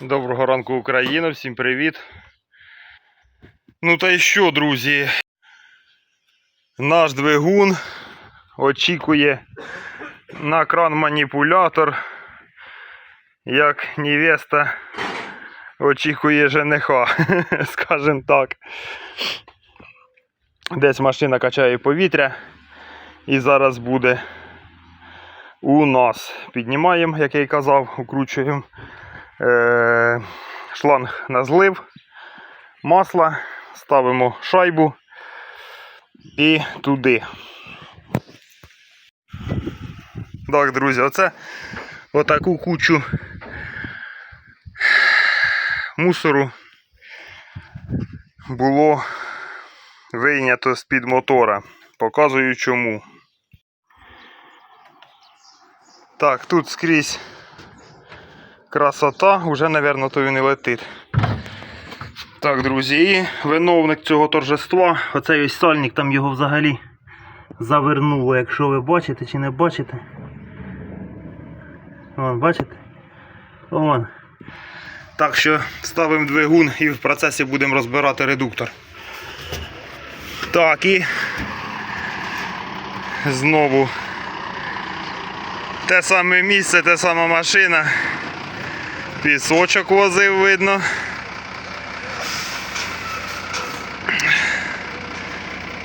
Доброго ранку, Україна, всім привіт. Ну та й що, друзі? Наш двигун очікує на кран маніпулятор, як невеста очікує жениха, скажем так. Десь машина качає повітря і зараз буде у нас. Піднімаємо, як я і казав, укручуємо е, шланг на злив, масла, ставимо шайбу і туди. Так, друзі, оце отаку кучу мусору було вийнято з-під мотора. Показую чому. Так, тут скрізь красота, вже, мабуть, то він і летить. Так, друзі, і виновник цього торжества, оцей ось сальник, там його взагалі завернуло, якщо ви бачите чи не бачите. Вон, бачите? Вон. Так що ставимо двигун і в процесі будемо розбирати редуктор. Так, і знову те саме місце, те сама машина. Пісочок возив, видно.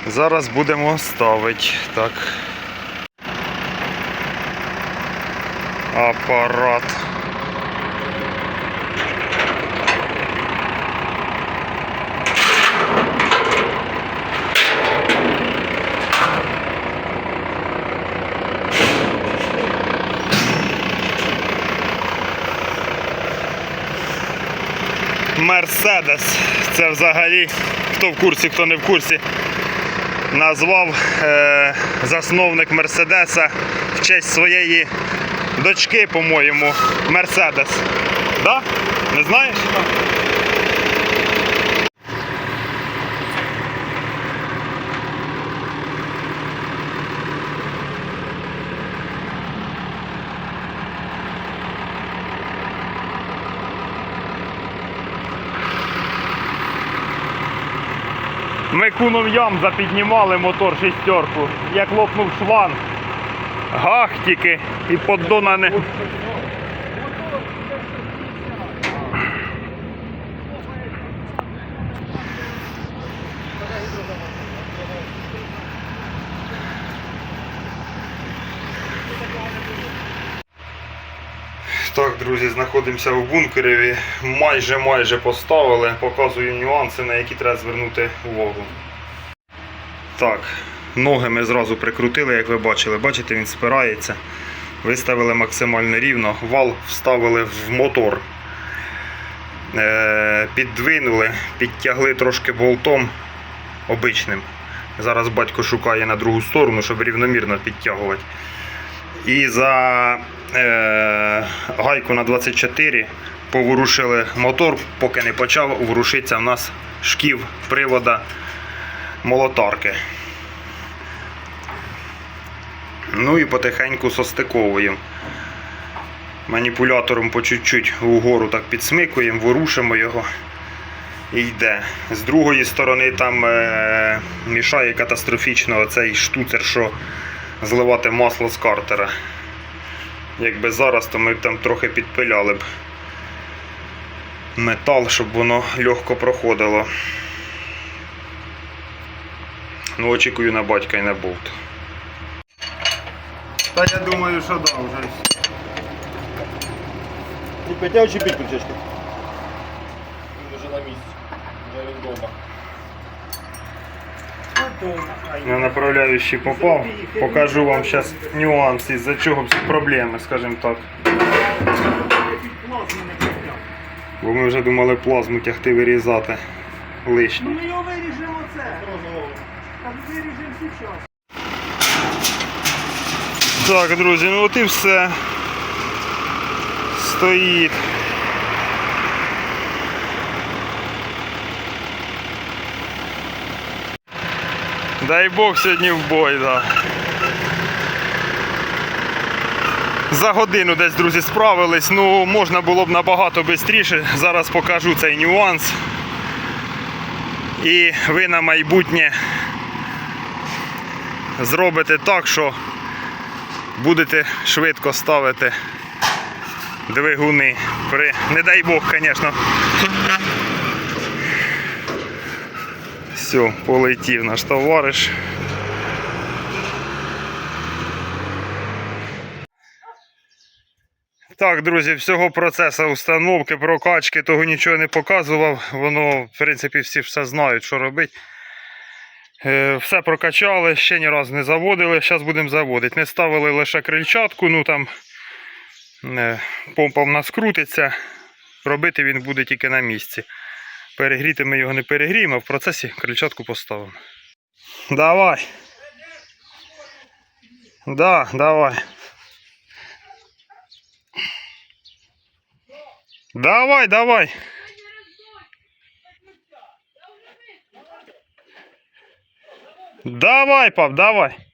Зараз будемо ставити. Так. Апарат. Мерседес. Це взагалі, хто в курсі, хто не в курсі, назвав е, засновник Мерседеса в честь своєї дочки, по-моєму, Мерседес. Да? Не знаєш? Ми ям запіднімали мотор шістерку, як лопнув шланг. Гахтіки і поддона не. Так, друзі, знаходимося у бункері. Майже майже поставили. Показую нюанси, на які треба звернути увагу. Так, ноги ми зразу прикрутили, як ви бачили. Бачите, він спирається. Виставили максимально рівно. Вал вставили в мотор. Е, піддвинули, підтягли трошки болтом обичним. Зараз батько шукає на другу сторону, щоб рівномірно підтягувати. І за гайку на 24 поворушили мотор, поки не почав ворушитися в нас шків привода молотарки. Ну і потихеньку состиковуємо. Маніпулятором по чуть-чуть вгору так підсмикуємо, ворушимо його і йде. З другої сторони там е, мішає катастрофічно оцей штуцер, що зливати масло з картера. Якби зараз, то ми б там трохи підпиляли б метал, щоб воно легко проходило. Ну, очікую на батька і на болт. Та я думаю, що да, вже. Не потягуй чіпіть ключечки. Він вже на місці. Вже він вдома. На направляючий попав. Покажу вам зараз нюанси, з-за чого всі проблеми, скажімо так. Бо ми вже думали плазму тягти вирізати лишнє. Ми його виріжемо це. Так виріжемо зараз. Так, друзі, ну от і все. Стоїть. Дай Бог сьогодні в бой, да. За годину десь, друзі, справились. Ну, можна було б набагато швидше. Зараз покажу цей нюанс. І ви на майбутнє зробите так, що будете швидко ставити двигуни. При... Не дай Бог, звісно. Все, полетів наш товариш. Так, друзі, всього процесу установки, прокачки, того нічого не показував. Воно, в принципі, всі все знають, що робити. Е, Все прокачали, ще ні разу не заводили. Зараз будемо заводити. Не ставили лише крильчатку, ну там е, помпа в нас крутиться. Робити він буде тільки на місці. Перегріти ми його не перегріємо, а в процесі крильчатку поставимо. Давай. Да, давай. Давай, давай. Давай, пап, давай.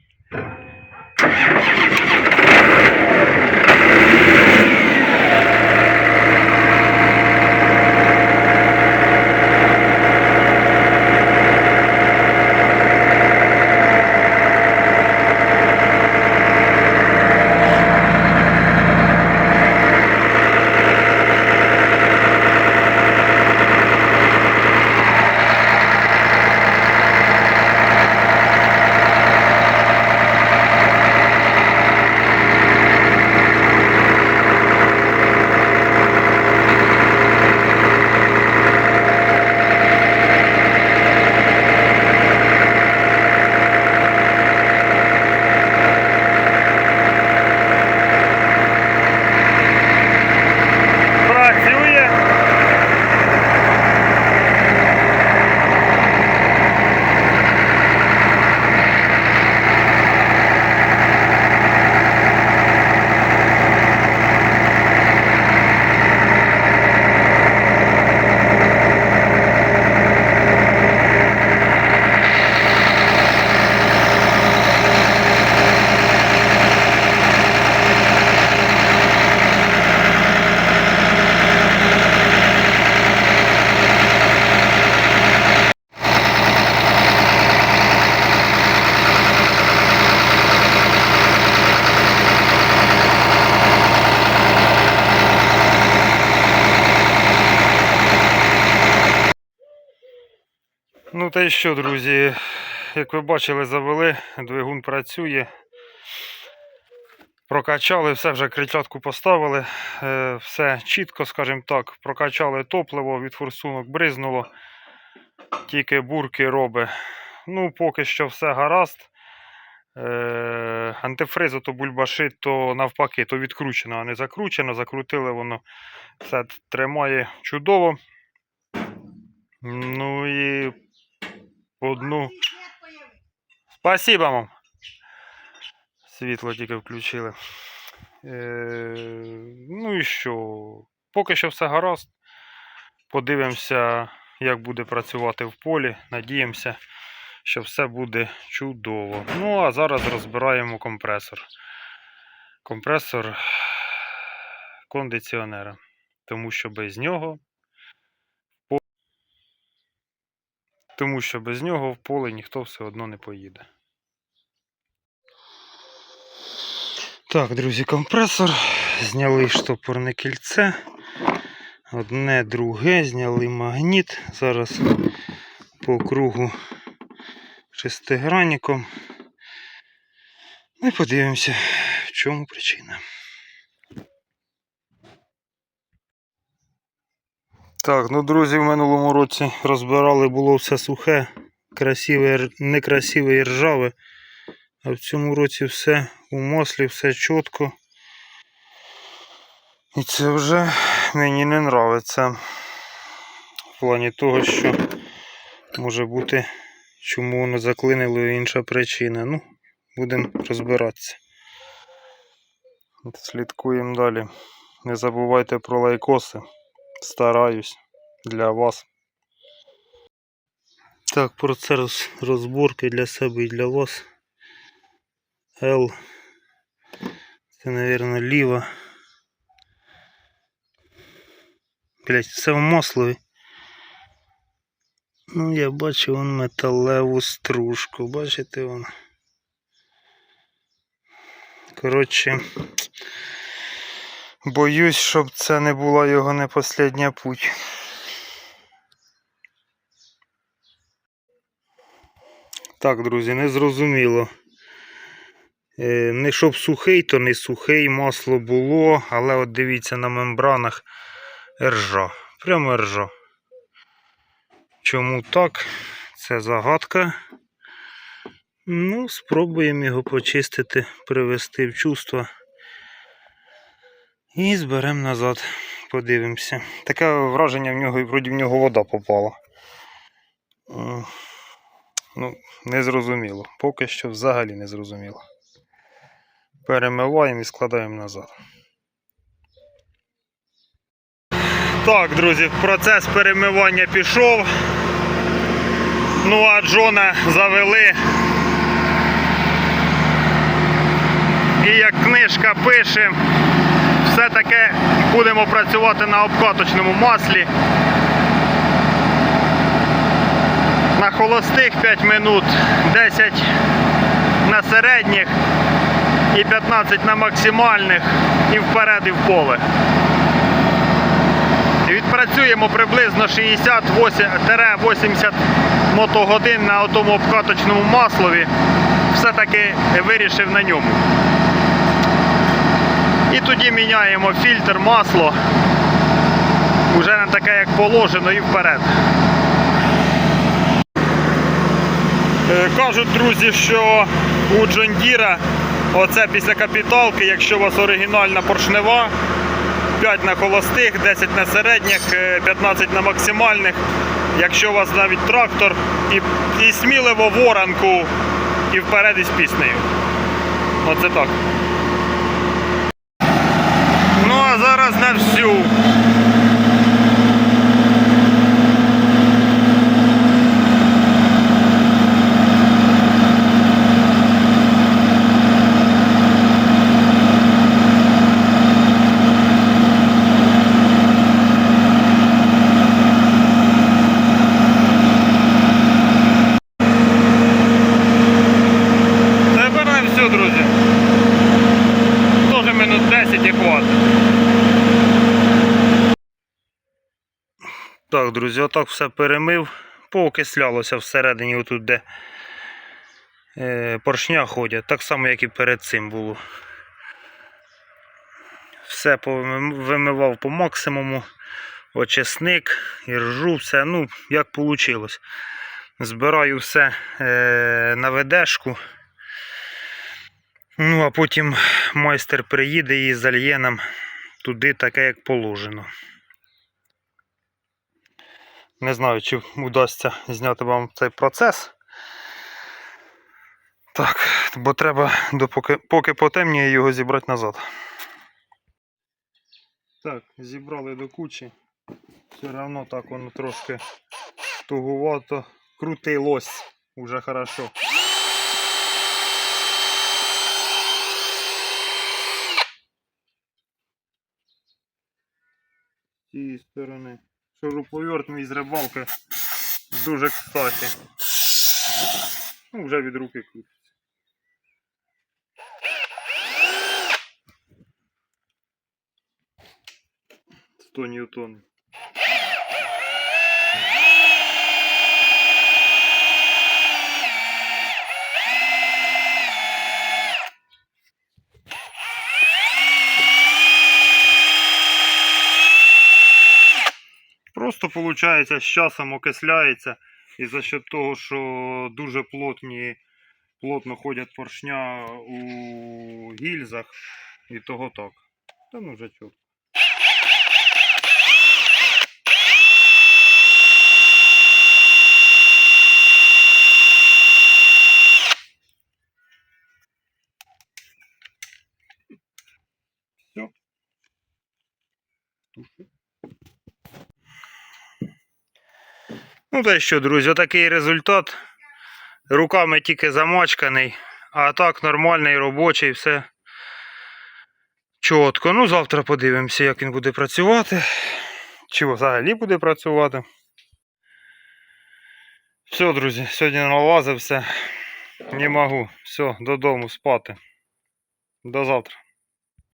Ну та й що, друзі, як ви бачили, завели, двигун працює. Прокачали, все вже крильчатку поставили, е, все чітко, скажімо так, прокачали топливо, від форсунок бризнуло, тільки бурки робить. Ну, поки що все гаразд. Е, антифризу то бульбашит, то навпаки, то відкручено, а не закручено. Закрутили воно все тримає чудово. Ну і одну. Спасибо, мам. Світло тільки включили. Е, ну і що? Поки що все гаразд. Подивимося, як буде працювати в полі. Надіємося, що все буде чудово. Ну, а зараз розбираємо компресор. Компресор кондиціонера. Тому що без нього тому що без нього в поле ніхто все одно не поїде. Так, друзі, компресор. Зняли штопорне кільце. Одне, друге, зняли магніт. Зараз по кругу шестигранником. І подивимося, в чому причина. Так, ну друзі, в минулому році розбирали, було все сухе, красиве, некрасиве і ржаве. А в цьому році все у маслі, все чітко. І це вже мені не нравиться. В плані того, що може бути, чому воно заклинило інша причина. Ну, будемо розбиратися. Слідкуємо далі. Не забувайте про лайкоси. Стараюсь для вас. Так, процес розборки для себе і для вас. L. Це Це, мабуть, ліва. Блять, все в маслові. Ну, я бачу вон металеву стружку. Бачите вон. Коротше. Боюсь, щоб це не була його не последня путь. Так, друзі, не зрозуміло. Е, Не щоб сухий, то не сухий, масло було, але от дивіться на мембранах ржа. Прямо ржа. Чому так? Це загадка. Ну, спробуємо його почистити, привести в чувство. І зберемо назад. Подивимося. Таке враження в нього, вроді в нього вода попала. Ну, не зрозуміло. Поки що взагалі не зрозуміло. Перемиваємо і складаємо назад. Так, друзі, процес перемивання пішов. Ну а Джона завели. І як книжка пише, все-таки будемо працювати на обкаточному маслі. На холостих 5 минут, 10 на середніх і 15 на максимальних і вперед і в поле. Відпрацюємо приблизно 60-80 мотогодин на тому обкаточному маслові. Все-таки вирішив на ньому. І тоді міняємо фільтр, масло. Уже не таке, як положено, і вперед. Е, Кажуть, друзі, що у Джондіра оце після капіталки, якщо у вас оригінальна поршнева, 5 на холостих, 10 на середніх, е, 15 на максимальних. Якщо у вас навіть трактор, і, і сміливо воранку і вперед із піснею. Оце так. Зараз на всю. Тепер на всю, друзі. Тоже минут 10 і хватить. Так, друзі, отак все перемив. Поокислялося всередині, отут, де е, поршня ходять, так само, як і перед цим було. Все вимивав по максимуму. Очисник, іржу, все, ну, як вийшло. Збираю все е, на ведешку. Ну, а потім майстер приїде і зальє нам туди таке, як положено. Не знаю, чи вдасться зняти вам цей процес. Так, бо треба, допоки, поки потемніє його зібрати назад. Так, зібрали до кучі. Все одно так воно трошки тугувато. Крутий лось. Уже хорошо. З сторони. Шуруповерт мій з рибалки дуже кстати. Ну, вже від руки крутиться. Сто ньютонів. Просто виходить, з часом окисляється. І за счет того, що дуже плотні, плотно ходять поршня у гільзах, і того так. Та ну вже чого. Все. Туши. Ну та що, друзі, отакий результат. Руками тільки замочканий, а так нормальний, робочий, все. Чітко. Ну, завтра подивимося, як він буде працювати. Чи взагалі буде працювати. Все, друзі, сьогодні налазився. Не можу. Все, додому спати. До завтра.